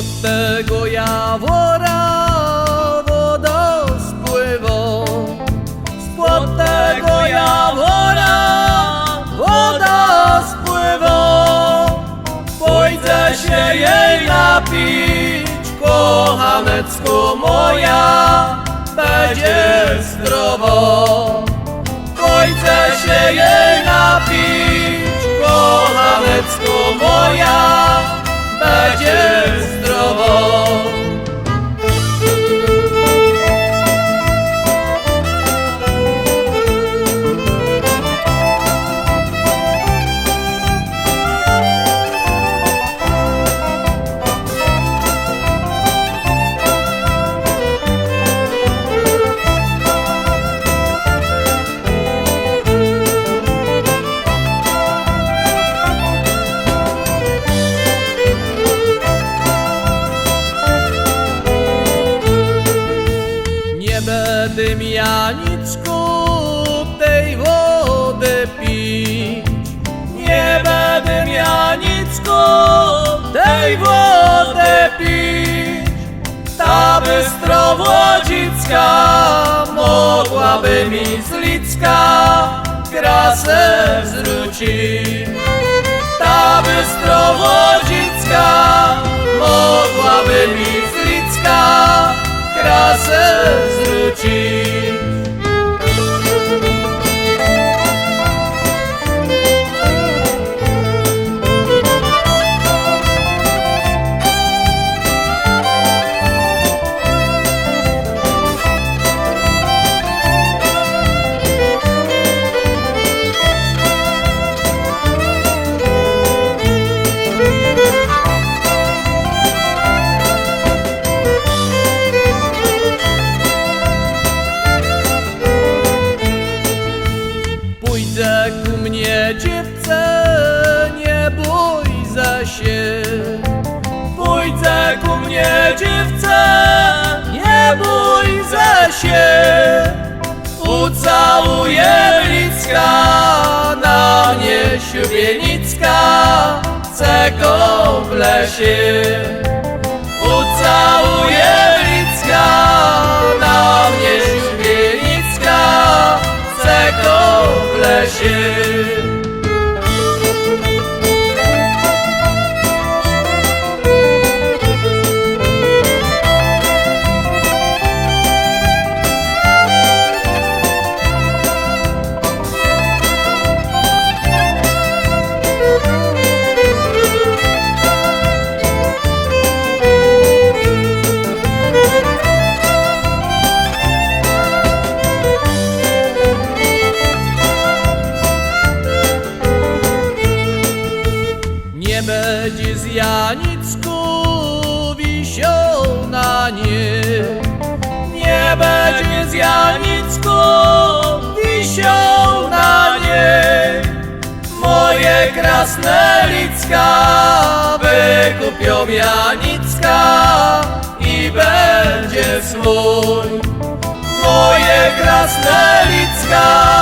Od tego jawora woda spływa. Spod tego jawora woda spływa. Pójdę się jej napić, kochanecko moja Będzie zdrowo Pójdę się jej napić, kochanecko moja Będzie Janiczku tej wody pić. Nie będę Janiczku tej wody pić. Ta bystrowodzicka mogłaby mi z Licka krasę zwrócić. Ta bystrowodzicka mogłaby mi z mnie dziewczę, nie bój za się. Pójdę ku mnie dziewczę, nie bój za się. Ucałuję blicka, na mnie siubienicka, go w lesie. Na nie. Będzie z Janicku wisiał na nie. Moje krasne licka wykupią Janicka i będzie swój. Moje krasne licka